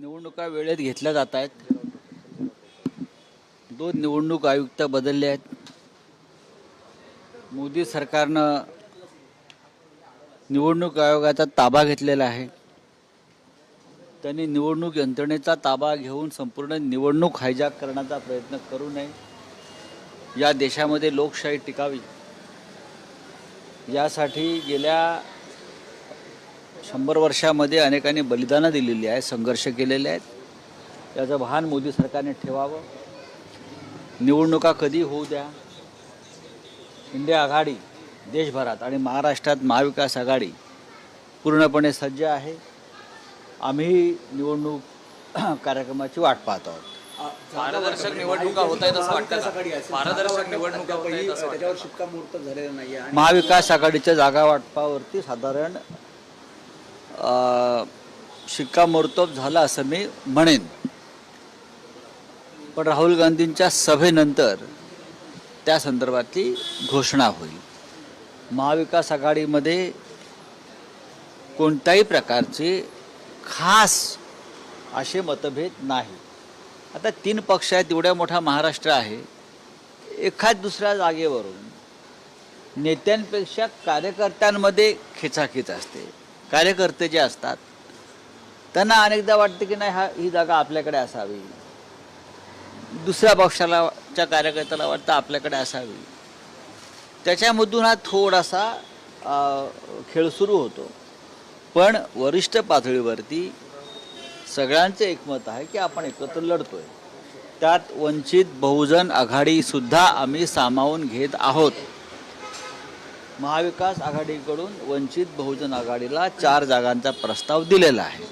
निवडणुका वेळेत घेतल्या जात आहेत. दोन निवडणूक आयुक्त बदलले आहेत. मोदी सरकारनं निवडणूक आयोगाचा ताबा घेतलेला आहे. त्यांनी निवडणूक यंत्रणेचा ताबा घेऊन संपूर्ण निवडणूक हायजॅक करण्याचा प्रयत्न करू नये. या देशामध्ये लोकशाही टिकावी. यासाठी गेल्या शंभर वर्षामध्ये अनेकांनी बलिदानं दिलेली आहे संघर्ष केलेले आहेत. याचं भान मोदी सरकारने ठेवावं. निवडणुका कधी होऊ द्या? इंडिया आघाडी देशभरात आणि महाराष्ट्रात महाविकास आघाडी पूर्णपणे सज्ज आहे. आम्ही निवडणूक कार्यक्रमाची वाट पाहत आहोत. पारदर्शक निवडणुका होत आहेत असं वाटतं? पारदर्शक निवडणुका होत आहेत असं वाटतं महाविकास आघाडीच्या जागा वाटपावरती साधारण शिक्कामोर्तब झाला असं मी म्हणेन. पण राहुल गांधींच्या सभेनंतर त्या संदर्भातली घोषणा होईल. महाविकास आघाडीमध्ये कोणत्याही प्रकारचे खास असे मतभेद नाही. आता तीन पक्ष आहेत एवढ्या मोठा महाराष्ट्र आहे. एखाद दुसऱ्या जागेवरून नेत्यांपेक्षा कार्यकर्त्यांमध्ये खेचाखेच असते. कार्यकर्ते जे असतात त्यांना अनेकदा वाटते की नाही हा ही जागा आपल्याकडे असावी. दुसऱ्या पक्षाला च्या कार्यकर्त्याला वाटतं आपल्याकडे असावी. त्याच्यामधून हा थोडासा खेळ सुरू होतो. पण वरिष्ठ पातळीवरती सगळ्यांचं एकमत आहे की आपण एकत्र लढतोय. त्यात वंचित बहुजन आघाडीसुद्धा आम्ही सामावून घेत आहोत. महाविकास आघाडीकडून वंचित बहुजन आघाडीला चार जागांचा प्रस्ताव दिलेला आहे.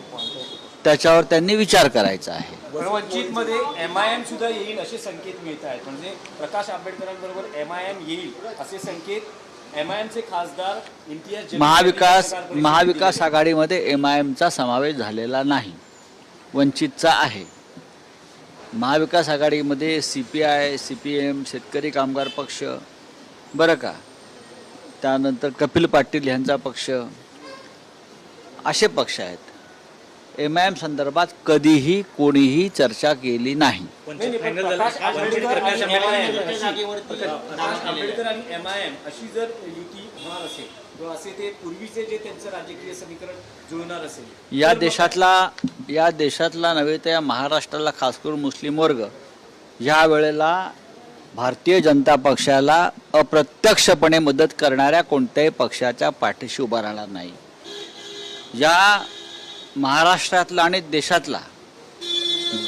त्याच्यावर त्यांनी विचार करायचा आहे. वंचित मध्ये एम आय एम सुद्धा येईल असे संकेत मिळत आहेत. म्हणजे प्रकाश आंबेडकरांबरोबर एम आय एम येईल असे संकेत एम आय एमचे खासदार इम्तियाज महाविकास महाविकास. आघाडीमध्ये एम आय एमचा समावेश झालेला नाही. वंचितचा आहे. महाविकास आघाडीमध्ये C P I C P M शेतकरी कामगार पक्ष बरं का? त्यानंतर कपिल पाटील यांचा पक्ष. असे पक्ष आहेत. एम आय एम संदर्भात कधीही कोणीही चर्चा केली नाही. या देशातला या देशातला नव्हे तर या महाराष्ट्राला खास करून मुस्लिम वर्ग ह्या वेळेला भारतीय जनता पक्षाला अप्रत्यक्षपणे मदत करणाऱ्या कोणत्याही पक्षाच्या पाठीशी उभा राहणार नाही. या महाराष्ट्रातला आणि देशातला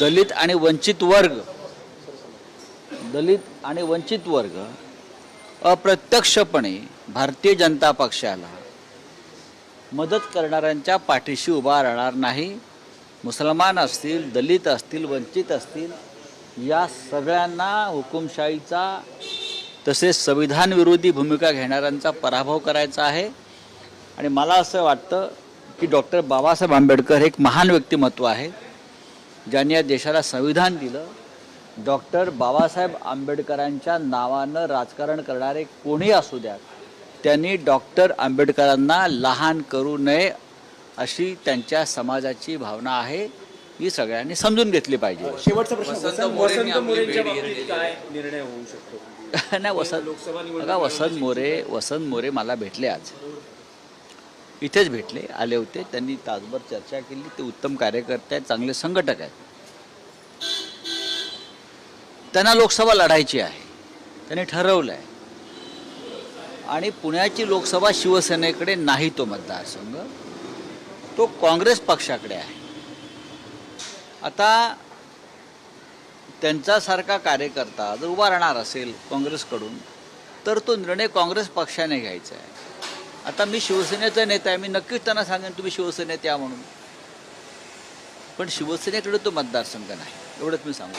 दलित आणि वंचित वर्ग दलित आणि वंचित वर्ग अप्रत्यक्षपणे भारतीय जनता पक्षाला मदत करणाऱ्यांच्या पाठीशी उभा राहणार नाही. मुसलमान असतील दलित असतील वंचित असतील या सगळ्यांना हुकुमशाहीचा तसेच संविधान विरोधी भूमिका घेणाऱ्यांचा पराभव करायचा आहे. आणि मला असं वाटतं की डॉक्टर बाबासाहेब आंबेडकर हे एक महान व्यक्तिमत्व आहे ज्यांनी या देशाला संविधान दिलं. डॉक्टर बाबासाहेब आंबेडकरांच्या नावानं राजकारण करणारे कोणी असू द्यात त्यांनी डॉक्टर आंबेडकरांना लहान करू नये अशी त्यांच्या समाजाची भावना आहे ही सगळ्यांनी समजून घेतली पाहिजे. शेवटचा प्रश्न नाही वसंत बघा वसंत मोरे वसंत मोरे मला भेटले आज. इथेच भेटले आले होते त्यांनी तासभर चर्चा केली. ते उत्तम कार्यकर्ते आहेत चांगले संघटक आहेत. त्यांना लोकसभा लढायची आहे. त्यांनी ठरवलं आहे आणि पुण्याची लोकसभा शिवसेनेकडे नाही तो मतदारसंघ. तो काँग्रेस पक्षाकडे आहे. आता त्यांच्यासारखा कार्यकर्ता जर उभा राहणार असेल काँग्रेसकडून तर तो निर्णय काँग्रेस पक्षाने घ्यायचा आहे. आता मी शिवसेनेचा नेता आहे मी नक्कीच त्यांना सांगेन तुम्ही शिवसेनेत या म्हणून. पण शिवसेनेकडे तो मतदारसंघ नाही एवढंच मी सांगू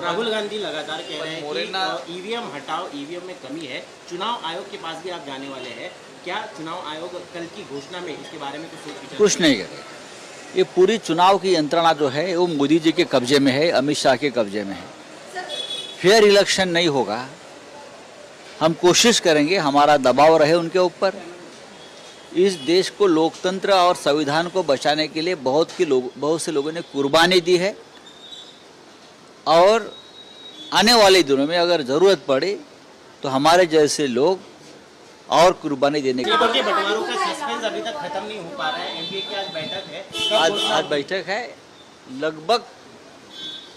राहुल गांधी लगातार कह रहे हैं मोरेना- कि ईवीएम हटाओ ईवीएम में कमी है। चुनाव आयोग के पास भी आप जाने वाले हैं। क्या चुनाव आयोग कल की घोषणा में इसके बारे में कुछ नहीं करेगा। ये पूरी चुनाव की यंत्रणा जो है, वो मोदी जी के कब्जे में है, अमित शाह के कब्जे में है। फेयर इलेक्शन नहीं होगा। हम कोशिश करेंगे, हमारा दबाव रहे उनके ऊपर। इस देश को लोकतंत्र और संविधान को बचाने के लिए बहुत के लोग, बहुत से लोगों ने कुर्बानी दी है। और आने वाले दिनों में अगर ज़रूरत पड़े तो हमारे जैसे लोग और कुर्बानी देने के सीटों के बंटवारों का अभी तक खत्म नहीं हो पा रहा है। एमपीए की आज बैठक है। आज आज बैठक है। लगभग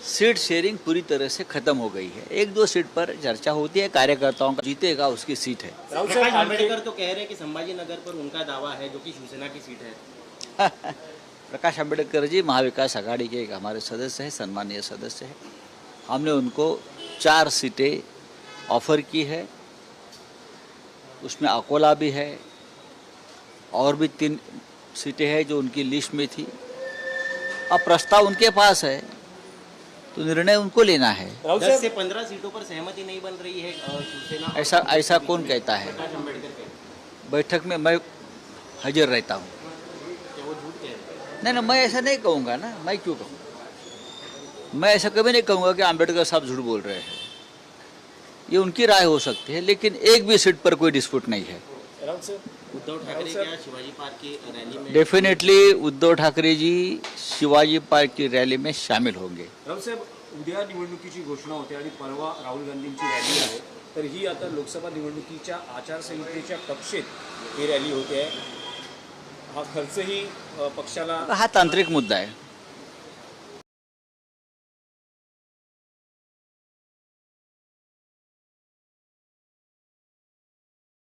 सीट शेयरिंग पूरी तरह से खत्म हो गई है। एक दो सीट पर चर्चा होती है कार्यकर्ताओं का जीतेगा उसकी सीट है। साहेब तो कह रहे हैं कि संभाजी नगर पर उनका दावा है जो कि शिवसेना की सीट है। प्रकाश अंबेडकर जी महाविकास आघाड़ी के एक हमारे सदस्य हैं सम्मानीय सदस्य हैं। हमने उनको चार सीटें ऑफ़र की है। उसमें अकोला भी है और भी तीन सीटें हैं जो उनकी लिस्ट में थी। अब प्रस्ताव उनके पास है तो निर्णय उनको लेना है। दस से पंद्रह सीटों पर सहमति नहीं बन रही है शिवसेना ऐसा ऐसा कौन कहता है? बैठक में मैं हाजिर रहता हूँ। हैं? नहीं ना मैं ऐसा नहीं कहूँगा ना मैं क्यों कहूँ? मैं ऐसा कभी नहीं कहूँगा कि आम्बेडकर साहब झूठ बोल रहे हैं। ये उनकी राय हो सकती है लेकिन एक भी सीट पर कोई डिस्प्यूट नहीं है। उद्धव ठाकरे क्या शिवाजी पार्क की रैली में डेफिनेटली उद्धव ठाकरे जी शिवाजी पार्क की रैली में शामिल होंगे। राहुल साहेब उद्या निवडणुकीची घोषणा होते आणि परवा राहुल गांधींची रॅली आहे तर ही आता लोकसभा निवडणुकीच्या आचारसंहितेच्या कक्षेत ही रॅली होते. आहे हा खर्चही अ, पक्षाला हा तांत्रिक मुद्दा आहे.